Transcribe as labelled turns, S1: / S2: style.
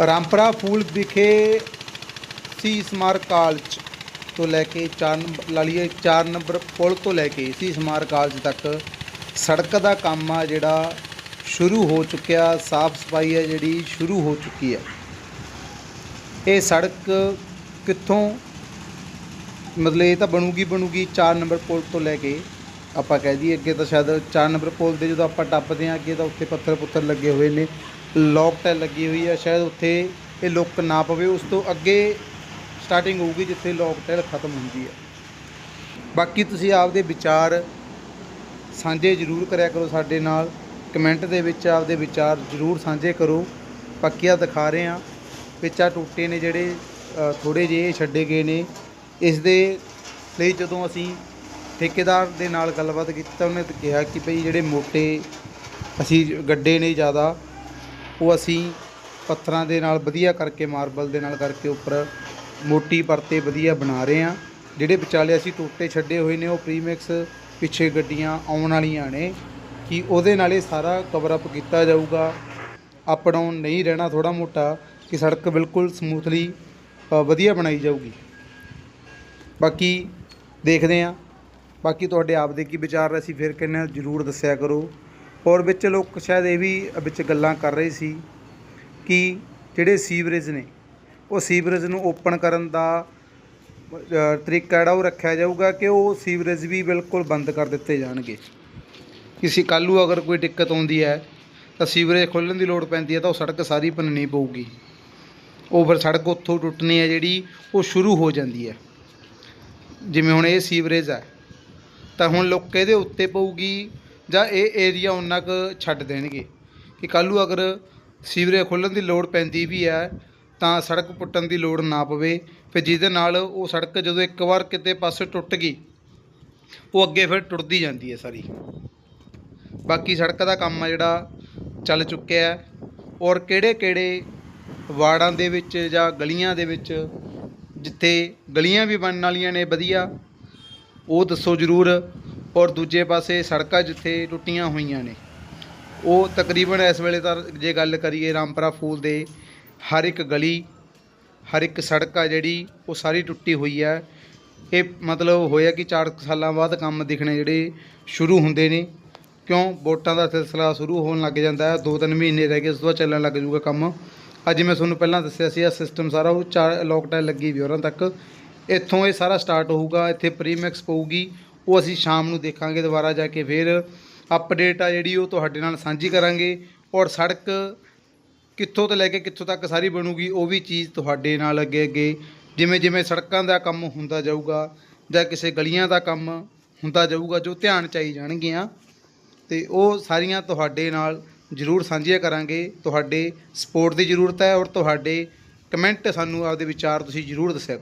S1: ਰਾਮਪੁਰਾ ਫੂਲ ਵਿਖੇ ਸੀ ਸਮਾਰਕ ਕਾਲਜ ਤੋਂ ਲੈ ਕੇ 4 ਲਾਲੀਏ 4 ਨੰਬਰ ਪੁਲ ਤੋਂ ਲੈ ਕੇ ਸੀ ਸਮਾਰਕ ਕਾਲਜ ਤੱਕ ਸੜਕ ਦਾ ਕੰਮ ਆ ਜਿਹੜਾ ਸ਼ੁਰੂ ਹੋ ਚੁੱਕਿਆ, ਸਾਫ਼ ਸਫ਼ਾਈ ਹੈ ਜਿਹੜੀ ਸ਼ੁਰੂ ਹੋ ਚੁੱਕੀ ਹੈ ਇਹ ਸੜਕ ਕਿੱਥੋਂ ਮਤਲਬ ਇਹ ਤਾਂ ਬਣੂਗੀ ਬਣੂਗੀ 4 ਨੰਬਰ ਪੁਲ ਤੋਂ ਲੈ ਕੇ ਆਪਾਂ ਕਹਿ ਦਈਏ ਅੱਗੇ ਤਾਂ ਸ਼ਾਇਦ 4 ਨੰਬਰ ਪੁਲ ਦੇ ਜਦੋਂ ਆਪਾਂ ਟੱਪਦੇ ਹਾਂ, ਅੱਗੇ ਤਾਂ ਉੱਥੇ ਪੱਥਰ ਪੁੱਥਰ ਲੱਗੇ ਹੋਏ ਨੇ। ਲੋਕ ਟੈਲ ਲੱਗੀ ਹੋਈ ਆ, ਸ਼ਾਇਦ ਉੱਥੇ ਇਹ ਲੁੱਕ ਨਾ ਪਵੇ, ਉਸ ਤੋਂ ਅੱਗੇ ਸਟਾਰਟਿੰਗ ਹੋਊਗੀ ਜਿੱਥੇ ਲੋਕ ਟੈਲ ਖਤਮ ਹੁੰਦੀ ਹੈ ਬਾਕੀ ਤੁਸੀਂ ਆਪਦੇ ਵਿਚਾਰ ਸਾਂਝੇ ਜ਼ਰੂਰ ਕਰਿਆ ਕਰੋ ਸਾਡੇ ਨਾਲ। ਕਮੈਂਟ ਦੇ ਵਿੱਚ ਆਪਦੇ ਵਿਚਾਰ ਜ਼ਰੂਰ ਸਾਂਝੇ ਕਰੋ। ਪੱਕੀਆਂ ਦਿਖਾ ਰਹੇ ਹਾਂ, ਵਿੱਚਾ ਟੁੱਟੇ ਨੇ ਜਿਹੜੇ ਥੋੜੇ ਜਿਹੇ ਛੱਡੇ ਗਏ ਨੇ। ਇਸ ਦੇ ਲਈ ਜਦੋਂ ਅਸੀਂ ਠੇਕੇਦਾਰ ਦੇ ਨਾਲ ਗੱਲਬਾਤ ਕੀਤੀ ਤਾਂ ਉਹਨੇ ਕਿਹਾ ਕਿ ਭਈ ਜਿਹੜੇ ਮੋਟੇ ਅਸੀਂ ਗੱਡੇ ਨੇ ਜ਼ਿਆਦਾ ਉਹ ਅਸੀਂ ਪੱਥਰਾਂ ਦੇ ਨਾਲ ਵਧੀਆ ਕਰਕੇ, ਮਾਰਬਲ ਦੇ ਨਾਲ ਕਰਕੇ ਉੱਪਰ ਮੋਟੀ ਪਰਤੇ ਵਧੀਆ ਬਣਾ ਰਹੇ ਹਾਂ। ਜਿਹੜੇ ਵਿਚਾਲੇ ਅਸੀਂ ਟੋਟੇ ਛੱਡੇ ਹੋਏ ਨੇ, ਉਹ ਪ੍ਰੀਮਿਕਸ ਪਿੱਛੇ ਗੱਡੀਆਂ ਆਉਣ ਵਾਲੀਆਂ ਨੇ, ਕਿ ਉਹਦੇ ਨਾਲ ਇਹ ਸਾਰਾ ਕਵਰ ਅਪ ਕੀਤਾ ਜਾਊਗਾ। ਅਪ ਡਾਊਨ ਨਹੀਂ ਰਹਿਣਾ ਥੋੜਾ ਮੋਟਾ, ਕਿ ਸੜਕ ਬਿਲਕੁਲ ਸਮੂਥਲੀ ਵਧੀਆ ਬਣਾਈ ਜਾਊਗੀ। ਬਾਕੀ ਦੇਖਦੇ ਹਾਂ। ਬਾਕੀ ਤੁਹਾਡੇ ਆਪ ਦੇ ਕੀ ਵਿਚਾਰ ਅਸੀਂ ਫਿਰ ਕਹਿੰਦੇ ਹਾਂ, ਜਰੂਰ ਦੱਸਿਆ ਕਰੋ। ਔਰ ਵਿੱਚ ਲੋਕ ਸ਼ਾਇਦ ਇਹ ਵੀ ਵਿੱਚ ਗੱਲਾਂ ਕਰ ਰਹੇ ਸੀ ਕਿ ਜਿਹੜੇ ਸੀਵਰੇਜ ਨੇ, ਉਹ ਸੀਵਰੇਜ ਨੂੰ ਓਪਨ ਕਰਨ ਦਾ ਤਰੀਕਾ ਜਿਹੜਾ ਉਹ ਰੱਖਿਆ ਜਾਊਗਾ ਕਿ ਉਹ ਸੀਵਰੇਜ ਵੀ ਬਿਲਕੁਲ ਬੰਦ ਕਰ ਦਿੱਤੇ ਜਾਣਗੇ। ਕਿਸੇ ਕੱਲ੍ਹ ਨੂੰ ਅਗਰ ਕੋਈ ਦਿੱਕਤ ਆਉਂਦੀ ਹੈ, ਤਾਂ ਸੀਵਰੇਜ ਖੋਲ੍ਹਣ ਦੀ ਲੋੜ ਪੈਂਦੀ ਹੈ ਤਾਂ ਉਹ ਸੜਕ ਸਾਰੀ ਭੰਨਣੀ ਪਊਗੀ। ਉਹ ਫਿਰ ਸੜਕ ਉੱਥੋਂ ਟੁੱਟਣੀ ਹੈ ਜਿਹੜੀ, ਉਹ ਸ਼ੁਰੂ ਹੋ ਜਾਂਦੀ ਹੈ। ਜਿਵੇਂ ਹੁਣ ਇਹ ਸੀਵਰੇਜ ਹੈ, ਤਾਂ ਹੁਣ ਲੋਕ ਇਹਦੇ ਉੱਤੇ ਪਊਗੀ? ਜਾਂ ਇਹ ਏਰੀਆ ਉਹਨਾਂ ਕੁ ਛੱਡ ਦੇਣਗੇ ਕਿ ਕੱਲ੍ਹ ਨੂੰ ਅਗਰ ਸੀਵਰੇਜ ਖੋਲ੍ਹਣ ਦੀ ਲੋੜ ਪੈਂਦੀ ਵੀ ਹੈ, ਤਾਂ ਸੜਕ ਪੁੱਟਣ ਦੀ ਲੋੜ ਨਾ ਪਵੇ, ਫਿਰ ਜਿਹਦੇ ਨਾਲ ਉਹ ਸੜਕ ਜਦੋਂ ਇੱਕ ਵਾਰ ਕਿਤੇ ਪਾਸੇ ਟੁੱਟ ਗਈ, ਉਹ ਅੱਗੇ ਫਿਰ ਟੁੱਟਦੀ ਜਾਂਦੀ ਹੈ ਸਾਰੀ। ਬਾਕੀ ਸੜਕ ਦਾ ਕੰਮ ਆ ਜਿਹੜਾ ਚੱਲ ਚੁੱਕਿਆ ਹੈ ਔਰ ਕਿਹੜੇ ਕਿਹੜੇ ਵਾਰਡਾਂ ਦੇ ਵਿੱਚ ਜਾਂ ਗਲੀਆਂ ਦੇ ਵਿੱਚ ਜਿੱਥੇ ਗਲੀਆਂ ਵੀ ਬਣਨ ਵਾਲੀਆਂ ਨੇ ਵਧੀਆ, ਉਹ ਦੱਸੋ ਜ਼ਰੂਰ। ਔਰ ਦੂਜੇ ਪਾਸੇ ਸੜਕਾਂ ਜਿੱਥੇ ਟੁੱਟੀਆਂ ਹੋਈਆਂ ਨੇ। ਉਹ ਤਕਰੀਬਨ ਇਸ ਵੇਲੇ ਤਾਂ ਜੇ ਗੱਲ ਕਰੀਏ ਰਾਮਪਰਾ ਫੂਲ ਦੇ, ਹਰ ਇੱਕ ਗਲੀ, ਹਰ ਇੱਕ ਸੜਕ ਆ ਜਿਹੜੀ, ਉਹ ਸਾਰੀ ਟੁੱਟੀ ਹੋਈ ਹੈ ਇਹ ਮਤਲਬ ਹੋਇਆ ਕਿ 4 ਸਾਲਾਂ ਬਾਅਦ ਕੰਮ ਦਿਖਣੇ ਜਿਹੜੇ ਸ਼ੁਰੂ ਹੁੰਦੇ ਨੇ। ਕਿਉਂ? ਵੋਟਾਂ ਦਾ ਸਿਲਸਿਲਾ ਸ਼ੁਰੂ ਹੋਣ ਲੱਗ ਜਾਂਦਾ ਹੈ। ਦੋ ਤਿੰਨ ਮਹੀਨੇ ਰਹਿ ਗਏ, ਉਸ ਤੋਂ ਬਾਅਦ ਚੱਲਣ ਲੱਗ ਜਾਊਗਾ ਕੰਮ। ਅੱਜ ਮੈਂ ਤੁਹਾਨੂੰ ਪਹਿਲਾਂ ਦੱਸਿਆ ਸੀ ਇਹ ਸਿਸਟਮ ਸਾਰਾ ਉਹ ਚਾਰ ਲੋਕਟਾਈਨ ਲੱਗੀ ਵੀ ਉਹਨਾਂ ਤੱਕ। ਇੱਥੋਂ ਇਹ ਸਾਰਾ ਸਟਾਰਟ ਹੋਊਗਾ, ਇੱਥੇ ਪ੍ਰੀਮਿਕਸ ਪਊਗੀ। ਉਹ ਅਸੀਂ ਸ਼ਾਮ ਨੂੰ ਦੇਖਾਂਗੇ ਦੁਬਾਰਾ ਜਾ ਕੇ, ਫਿਰ ਅਪਡੇਟ ਆ ਜਿਹੜੀ ਉਹ ਤੁਹਾਡੇ ਨਾਲ ਸਾਂਝੀ ਕਰਾਂਗੇ ਔਰ ਸੜਕ ਕਿੱਥੋਂ ਤੋਂ ਲੈ ਕੇ ਕਿੱਥੋਂ ਤੱਕ ਸਾਰੀ ਬਣੂਗੀ, ਉਹ ਵੀ ਚੀਜ਼ ਤੁਹਾਡੇ ਨਾਲ ਅੱਗੇ ਅੱਗੇ, ਜਿਵੇਂ ਜਿਵੇਂ ਸੜਕਾਂ ਦਾ ਕੰਮ ਹੁੰਦਾ ਜਾਊਗਾ ਜਾਂ ਕਿਸੇ ਗਲੀਆਂ ਦਾ ਕੰਮ ਹੁੰਦਾ ਜਾਊਗਾ, ਜੋ ਧਿਆਨ ਚ ਆਈ ਜਾਣਗੀਆਂ, ਤੇ ਉਹ ਸਾਰੀਆਂ ਤੁਹਾਡੇ ਨਾਲ ਜ਼ਰੂਰ ਸਾਂਝੀਆਂ ਕਰਾਂਗੇ। ਤੁਹਾਡੇ ਸਪੋਰਟ ਦੀ ਜ਼ਰੂਰਤ ਹੈ ਔਰ ਤੁਹਾਡੇ ਕਮੈਂਟ ਸਾਨੂੰ ਆਪਦੇ ਵਿਚਾਰ ਤੁਸੀਂ ਜ਼ਰੂਰ ਦੱਸਿਆ